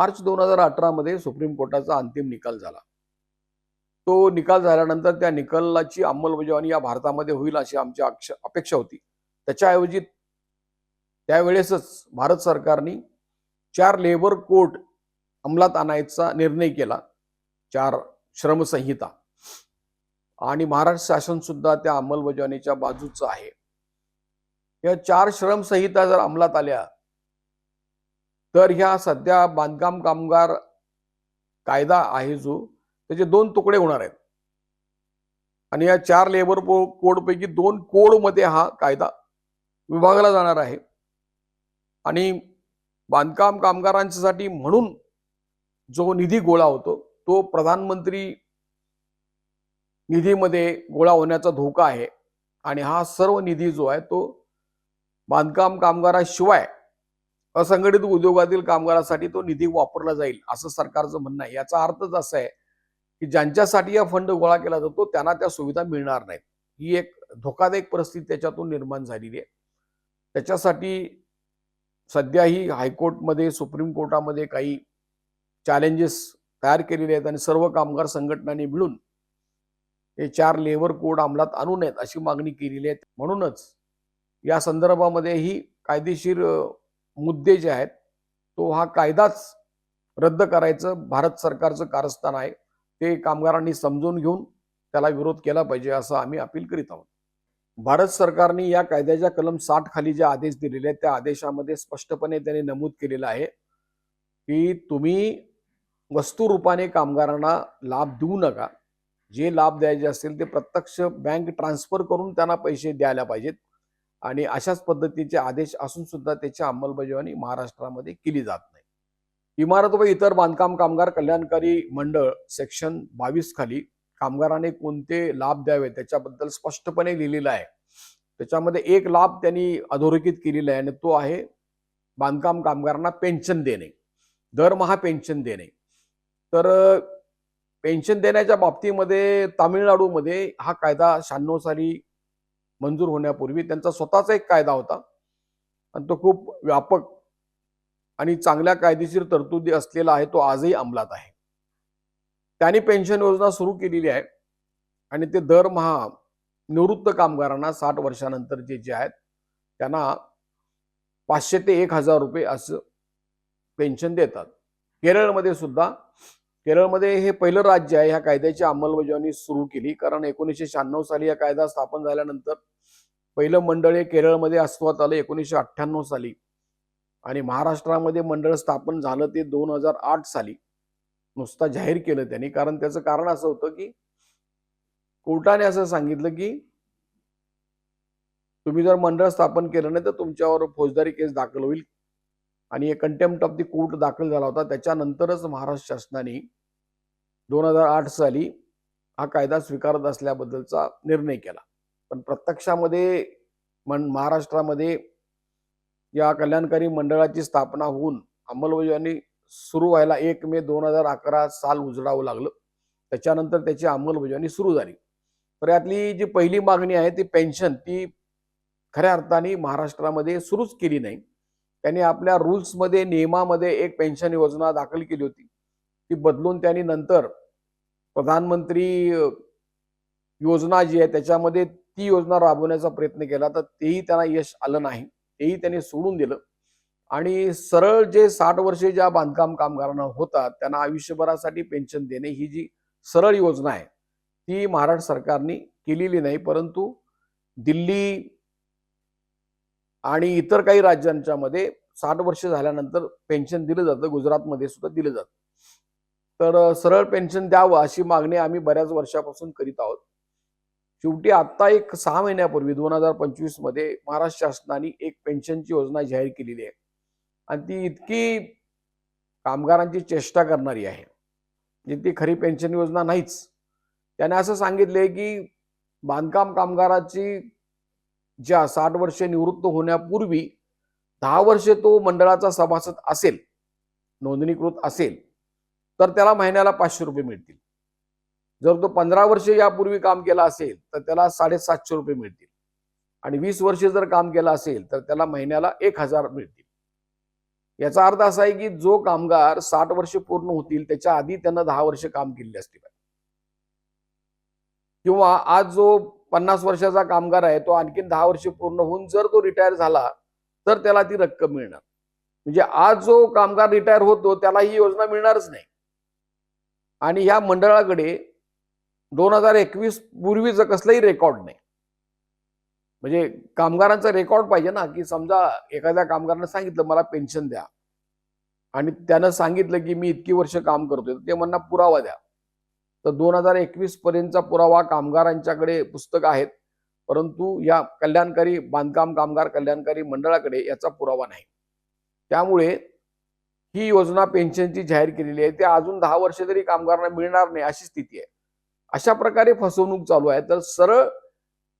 मार्च दोन हजार अठरामध्ये सुप्रीम कोर्टाचा अंतिम निकाल झाला. तो निकाल झाल्यानंतर त्या निकालाची अंमलबजावणी या भारतामध्ये होईल अशी आमची अपेक्षा होती. त्याच्याऐवजी त्यावेळेसच भारत सरकारने चार लेबर कोर्ट अंमलात आणायचा निर्णय केला. चार श्रमसंहिता. आणि महाराष्ट्र शासन सुद्धा त्या अंमलबजावणीच्या बाजूचं आहे. या चार श्रमसंहिता जर अंमलात आल्या तर ह्या सध्या बांधकाम कामगार कायदा आहे जो त्याचे दोन तुकडे होणार आहेत. आणि या चार लेबर कोडपैकी दोन कोडमध्ये हा कायदा विभागला जाणार आहे. आणि बांधकाम कामगारांसाठी म्हणून जो निधी गोळा होतो तो प्रधानमंत्री निधीमध्ये गोळा होण्याचा धोका आहे. आणि हा सर्व निधी जो आहे तो बांधकाम कामगाराशिवाय असंघटित उद्योगातील कामगारांसाठी तो निधी वापरला जाईल असं सरकारचं म्हणणं आहे. याचा अर्थच असा आहे की ज्यांच्यासाठी हा फंड गोळा केला जातो त्यांना त्या सुविधा मिळणार नाहीत. ही एक धोकादायक परिस्थिती त्याच्यातून निर्माण झालेली आहे. त्याच्यासाठी सध्याही हायकोर्टमध्ये सुप्रीम कोर्टामध्ये काही चॅलेंजेस तयार केलेले आहेत आणि सर्व कामगार संघटनांनी मिळून हे चार लेबर कोड अंमलात आणू नयेत अशी मागणी केलेली आहे. म्हणूनच या संदर्भामध्ये ही कायदेशीर मुद्दे जे आहेत तो हा कायदाच रद्द करायचं भारत सरकारचं कारस्थान आहे. ते कामगारांनी समजून घेऊन त्याला विरोध केला पाहिजे असं आम्ही अपील करीत आहोत. भारत सरकारने या कायद्याच्या कलम साठ खाली जे आदेश दिलेले आहेत त्या आदेशामध्ये स्पष्टपणे त्याने नमूद केलेलं आहे की तुम्ही वस्तुरूपाने कामगारांना लाभ देऊ नका. जे लाभ द्यायचे असतील ते प्रत्यक्ष बँक ट्रान्सफर करून त्यांना पैसे द्यायला पाहिजेत. आणि अशाच पद्धतीचे आदेश असून सुद्धा त्याची अंमलबजावणी महाराष्ट्रामध्ये केली जात नाही. इमारत व इतर बांधकाम कामगार कल्याणकारी मंडळ सेक्शन बावीस खाली कामगाराने कोणते लाभ द्यावे त्याच्याबद्दल स्पष्टपणे लिहिलेलं आहे. त्याच्यामध्ये एक लाभ त्यांनी अधोरेखित केलेला आहे आणि तो आहे बांधकाम कामगारांना पेन्शन देणे. दरमहा पेन्शन देणे. तर पेन्शन देण्याच्या बाबतीमध्ये तामिळनाडूमध्ये हा कायदा शहाण्णव साली मंजूर होण्यापूर्वी त्यांचा स्वतःचा एक कायदा होता. आणि तो खूप व्यापक आणि चांगल्या कायदेशीर तरतुदी असलेला आहे तो आजही अंमलात आहे. त्यांनी पेन्शन योजना सुरू केलेली आहे आणि ते दरमहा निवृत्त कामगारांना साठ वर्षानंतर जे जे आहेत त्यांना पाचशे ते एक हजार रुपये असं पेन्शन देतात. केरळमध्ये सुद्धा केरळमध्ये हे पहिलं राज्य आहे ह्या कायद्याची अंमलबजावणी सुरू केली. कारण एकोणीसशे शहाण्णव साली हा कायदा स्थापन झाल्यानंतर पहिलं मंडळ हे केरळमध्ये अस्तित्वात आलं एकोणीसशे अठ्ठ्याण्णव साली. आणि महाराष्ट्रामध्ये मंडळ स्थापन झालं ते दोन हजार आठ साली. नुसता जाहीर केलं त्यांनी. कारण त्याचं कारण असं होतं की कोर्टाने असं सांगितलं की तुम्ही जर मंडळ स्थापन केलं नाही तर तुमच्यावर फौजदारी केस दाखल होईल. आणि एक कंटेम्प्ट ऑफ दी कोर्ट दाखल झाला होता. त्याच्यानंतरच महाराष्ट्र शासनाने दोन हजार आठ साली हा कायदा स्वीकारत असल्याबद्दलचा निर्णय केला. पण प्रत्यक्षामध्ये मन महाराष्ट्रामध्ये या कल्याणकारी मंडळाची स्थापना होऊन अंमलबजावणी सुरू व्हायला एक मे दोन हजार अकरा साल उजडावं लागलं. त्याच्यानंतर त्याची अंमलबजावणी सुरू झाली. तर यातली जी पहिली मागणी आहे ती पेन्शन ती खऱ्या अर्थाने महाराष्ट्रामध्ये सुरूच केली नाही. त्यांनी आपल्या रूल्समध्ये नियमामध्ये एक पेन्शन योजना दाखल केली होती. ती बदलून त्यांनी नंतर प्रधानमंत्री योजना जी आहे त्याच्यामध्ये ती योजना राबवण्याचा प्रयत्न केला तर तेही त्यांना यश आलं नाही. तेही त्यांनी सोडून दिलं. आणि सरळ जे साठ वर्षे ज्या बांधकाम कामगारांना होतात त्यांना आयुष्यभरासाठी पेन्शन देणे ही जी सरळ योजना आहे ती महाराष्ट्र सरकारने केलेली नाही. परंतु दिल्ली आणि इतर काही राज्यांच्या मध्ये साठ वर्ष झाल्यानंतर पेन्शन दिलं जातं. गुजरातमध्ये सुद्धा दिलं जातं. तर सरळ पेन्शन द्यावं अशी मागणी आम्ही बऱ्याच वर्षापासून करीत आहोत. शेवटी आता एक सहा महिन्यापूर्वी दोन हजार पंचवीसमध्ये महाराष्ट्र शासनाने एक पेन्शनची योजना जाहीर केलेली आहे. आणि ती इतकी कामगारांची चेष्टा करणारी आहे. जिथे ती खरी पेन्शन योजना नाहीच. त्याने असं सांगितले की बांधकाम कामगाराची ज्या साठ वर्षे निवृत्त होण्यापूर्वी दहा वर्षे तो मंडळाचा सभासद असेल नोंदणीकृत असेल तर त्याला महिन्याला पाचशे रुपये मिळतील. जर तो पंधरा वर्ष यापूर्वी काम केलं असेल तर त्याला साडेसातशे रुपये मिळतील. आणि वीस वर्षे जर काम केलं असेल तर त्याला महिन्याला एक हजार मिळतील. याचा अर्थ असा आहे की जो कामगार साठ वर्ष पूर्ण होतील त्याच्या आधी त्यांना दहा वर्ष काम केलेले असतील. किंवा आज जो पन्नास वर्षाचा कामगार आहे तो आणखीन दहा वर्ष पूर्ण होऊन जर तो रिटायर झाला तर त्याला ती रक्कम मिळणार. म्हणजे आज जो कामगार रिटायर होतो त्याला ही योजना मिळणारच नाही. आणि ह्या मंडळाकडे दोन हजार एकवीस पूर्वीचं कसलंही रेकॉर्ड नाही. म्हणजे कामगारांचा रेकॉर्ड पाहिजे ना की समजा एखाद्या कामगारानं सांगितलं मला पेन्शन द्या. आणि त्यानं सांगितलं की मी इतकी वर्ष काम करतोय. ते म्हणणं पुरावा द्या. तर दोन हजार एकवीस पर्यंतचा पुरावा कामगारांच्याकडे पुस्तक आहेत. परंतु या कल्याणकारी बांधकाम कामगार कल्याणकारी मंडळाकडे याचा पुरावा नाही. त्यामुळे ही योजना पेन्शनची जाहीर केलेली आहे. ते अजून दहा वर्ष तरी कामगारांना मिळणार नाही अशी स्थिती आहे. अशा प्रकारे फसवणूक चालू आहे. तर सरळ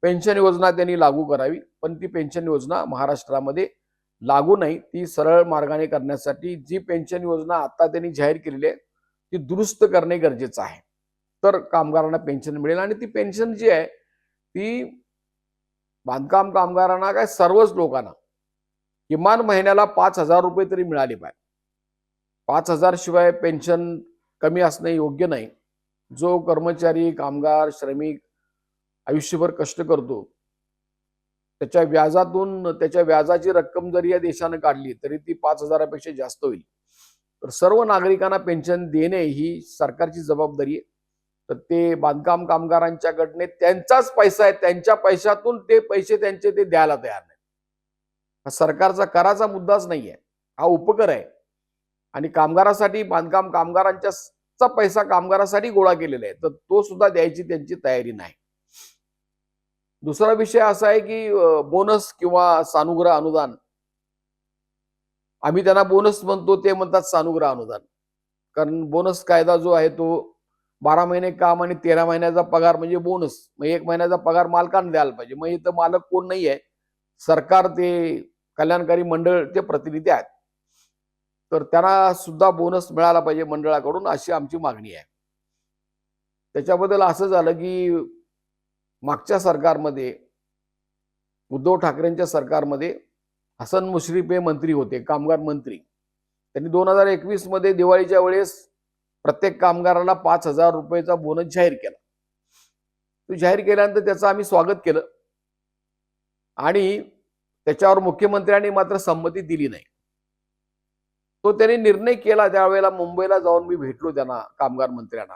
पेन्शन योजना त्यांनी लागू करावी. पण ती पेन्शन योजना महाराष्ट्रामध्ये लागू नाही. ती सरळ मार्गाने करण्यासाठी जी पेन्शन योजना आता त्यांनी जाहीर केलेली आहे ती दुरुस्त करणे गरजेचं आहे. तर कामगारांना पेन्शन मिळेल आणि ती पेन्शन जी आहे ती बांधकाम कामगारांना काय सर्वच लोकांना किमान महिन्याला पाच हजार रुपये तरी मिळाले पाहिजे. पाच हजार शिवाय पेन्शन कमी असणे योग्य नाही. जो कर्मचारी कामगार श्रमिक आयुष्यभर कष्ट करतो त्याच्या व्याजातून त्याच्या व्याजाची रक्कम जरी या देशानं काढली तरी ती पाच हजारापेक्षा जास्त होईल. तर सर्व नागरिकांना पेन्शन देणे ही सरकारची जबाबदारी आहे. तर ते बांधकाम कामगारांच्या गटने त्यांचाच पैसा आहे त्यांच्या पैशातून ते पैसे त्यांचे ते द्यायला तयार नाही हा सरकारचा कराचा मुद्दाच नाहीये. हा उपकर आहे. आणि कामगारासाठी बांधकाम कामगारांच्या चा पैसा कामगारासाठी गोळा केलेला आहे. तर तो सुद्धा द्यायची त्यांची तयारी नाही. दुसरा विषय असा आहे की बोनस किंवा सानुग्रह अनुदान. आम्ही त्यांना बोनस म्हणतो ते म्हणतात सानुग्रह अनुदान. कारण बोनस कायदा जो आहे तो बारा महिने काम आणि तेरा महिन्याचा पगार म्हणजे बोनस मग एक महिन्याचा पगार मालकाने द्यायला पाहिजे. मग इथं मालक कोण नाही आहे सरकार ते कल्याणकारी मंडळ ते प्रतिनिधी आहेत. तर त्यांना सुद्धा बोनस मिळाला पाहिजे मंडळाकडून अशी आमची मागणी आहे. त्याच्याबद्दल असं झालं की मागच्या सरकारमध्ये उद्धव ठाकरेंच्या सरकारमध्ये हसन मुश्रीफ हे मंत्री होते कामगार मंत्री. त्यांनी दोन हजार एकवीसमध्ये दिवाळीच्या वेळेस प्रत्येक कामगाराला पाच हजार रुपयेचा बोनस जाहीर केला. तो जाहीर केल्यानंतर त्याचं आम्ही स्वागत केलं. आणि त्याच्यावर मुख्यमंत्र्यांनी मात्र संमती दिली नाही. तो त्यांनी निर्णय केला त्यावेळेला मुंबईला जाऊन मी भेटलो त्यांना कामगार मंत्र्यांना.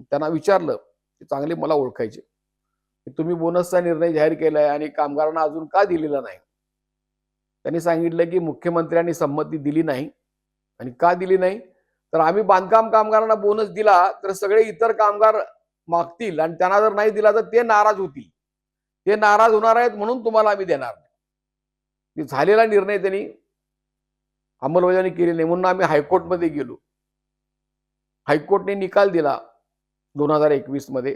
त्यांना विचारलं की चांगले मला ओळखायचे. की तुम्ही बोनसचा निर्णय जाहीर केलाय आणि कामगारांना अजून का दिलेला नाही? त्यांनी सांगितलं की मुख्यमंत्र्यांनी संमती दिली नाही. आणि का दिली नाही? तर आम्ही बांधकाम कामगारांना बोनस दिला तर सगळे इतर कामगार मागतील आणि त्यांना जर नाही दिला तर ते नाराज होतील. ते नाराज होणार आहेत म्हणून तुम्हाला आम्ही देणार नाही. झालेला निर्णय त्यांनी अंमलबजावणी केली नाही म्हणून आम्ही हायकोर्टमध्ये गेलो. हायकोर्टने निकाल दिला दोन हजार एकवीसमध्ये.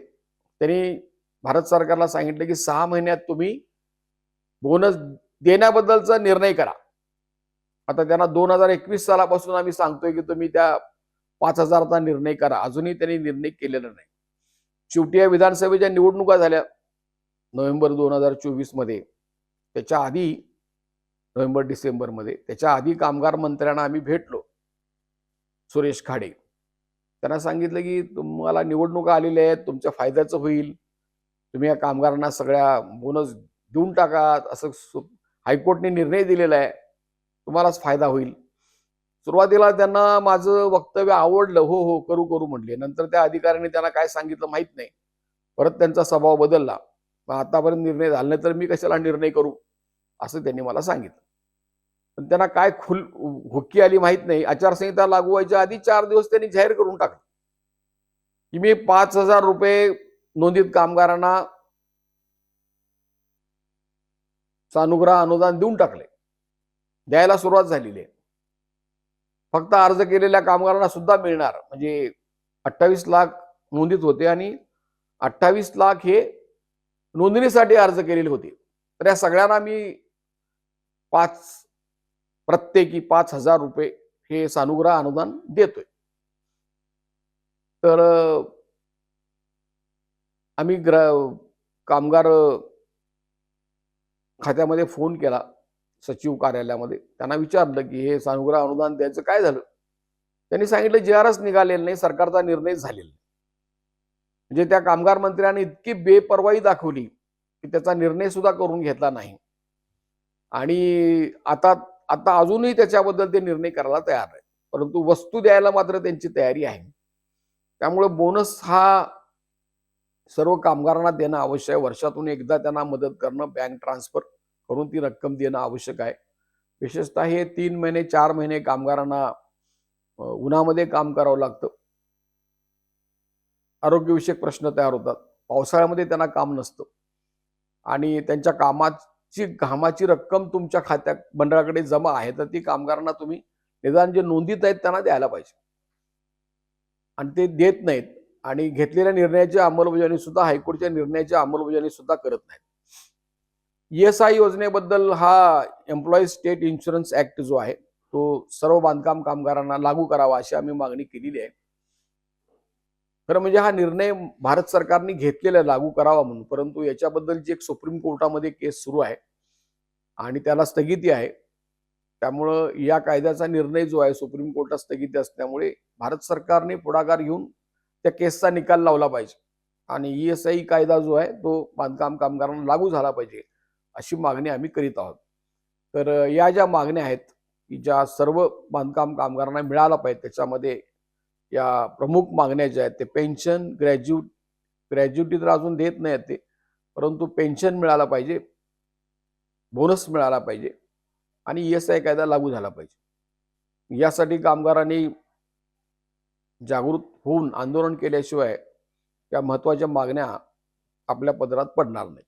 त्यांनी भारत सरकारला सांगितलं की सहा महिन्यात तुम्ही बोनस देण्याबद्दलचा निर्णय करा. आता त्यांना दोन हजार एकवीस सालापासून आम्ही सांगतोय की तुम्ही त्या पाच हजारचा निर्णय करा. अजूनही त्यांनी निर्णय केलेला नाही. शेवटी या विधानसभेच्या निवडणुका झाल्या. नोव्हेंबर दोन हजार चोवीसमध्ये. त्याच्या आधी नोव्हेंबर डिसेंबरमध्ये. त्याच्या आधी कामगार मंत्र्यांना आम्ही भेटलो. सुरेश खाडे. त्यांना सांगितलं की तुम्हाला निवडणुका आलेल्या आहेत तुमच्या फायद्याचं होईल. तुम्ही या कामगारांना सगळ्या बोनस देऊन टाका. असं हायकोर्टने निर्णय दिलेला आहे. तुम्हालाच फायदा होईल. सुरुवातीला त्यांना माझं वक्तव्य आवडलं. हो हो करू करू म्हटले. नंतर त्या अधिकाऱ्यांनी त्यांना काय सांगितलं माहीत नाही. परत त्यांचा स्वभाव बदलला. आतापर्यंत निर्णय झाला नाही तर मी कशाला निर्णय करू? असं त्यांनी मला सांगितलं. पण त्यांना काय खुल हुक्की आली माहीत नाही. आचारसंहिता लागू व्हायच्या आधी चार दिवस त्यांनी जाहीर करून टाकलं. की मी पाच हजार रुपये नोंदीत कामगारांना सानुग्रह अनुदान देऊन टाकले. द्यायला सुरुवात झालेली आहे. फक्त अर्ज केलेल्या कामगारांना सुद्धा मिळणार. म्हणजे अठ्ठावीस लाख नोंदीत होते आणि अठ्ठावीस लाख हे नोंदणीसाठी अर्ज केलेले होते. तर या सगळ्यांना मी पाच प्रत्येकी पाच हजार रुपये हे सानुग्रह अनुदान देतोय. तर आम्ही ग्र कामगार खात्यामध्ये फोन केला सचिव कार्यालयामध्ये. त्यांना विचारलं की हे सानुग्रह अनुदान द्यायचं काय झालं? त्यांनी सांगितलं जे आरच निघालेलं नाही सरकारचा निर्णय झालेला नाही. म्हणजे त्या कामगार मंत्र्याने इतकी बेपर्वाई दाखवली की त्याचा निर्णय सुद्धा करून घेतला नाही. आणि आता आता अजूनही त्याच्याबद्दल ते निर्णय करायला तयार आहे परंतु वस्तू द्यायला मात्र त्यांची तयारी आहे. त्यामुळे बोनस हा सर्व कामगारांना देणं आवश्यक आहे. वर्षातून एकदा त्यांना मदत करणं बँक ट्रान्सफर करून ती रक्कम देणं आवश्यक आहे. विशेषतः हे तीन महिने चार महिने कामगारांना उन्हामध्ये काम करावं लागतं. आरोग्यविषयक प्रश्न तयार होतात. पावसाळ्यामध्ये त्यांना काम नसतं. आणि त्यांच्या कामात ची घामाची रक्कम तुमच्या खात्यात मंडळाकडे जमा आहे तर ती कामगारांना तुम्ही निदान जे नोंदीत आहेत त्यांना द्यायला पाहिजे. आणि ते देत नाहीत आणि घेतलेल्या निर्णयाची अंमलबजावणी सुद्धा हायकोर्टच्या निर्णयाची अंमलबजावणी सुद्धा करत नाहीत. एस आय योजनेबद्दल हा एम्प्लॉई स्टेट इन्शुरन्स ऍक्ट जो आहे तो सर्व बांधकाम कामगारांना लागू करावा अशी आम्ही मागणी केलेली आहे. खरं म्हणजे हा निर्णय भारत सरकारने घेतलेला आहे लागू करावा म्हणून. परंतु याच्याबद्दलची एक सुप्रीम कोर्टामध्ये केस सुरू आहे आणि त्याला स्थगिती आहे त्यामुळं या कायद्याचा निर्णय जो आहे सुप्रीम कोर्टात स्थगिती असल्यामुळे भारत सरकारने पुढाकार घेऊन त्या केसचा निकाल लावला पाहिजे. आणि ई एस आय कायदा जो आहे तो बांधकाम कामगारांना लागू झाला पाहिजे अशी मागणी आम्ही करीत आहोत. तर या ज्या मागण्या आहेत की ज्या सर्व बांधकाम कामगारांना मिळाला पाहिजे त्याच्यामध्ये या प्रमुख मागण्या ज्या आहेत ते पेन्शन ग्रॅज्युट ग्रॅज्युटी तर अजून देत नाहीत ते परंतु पेन्शन मिळाला पाहिजे बोनस मिळाला पाहिजे आणि ई एस आय कायदा लागू झाला पाहिजे. यासाठी कामगारांनी जागृत होऊन आंदोलन केल्याशिवाय या महत्त्वाच्या मागण्या आपल्या पदरात पडणार नाहीत.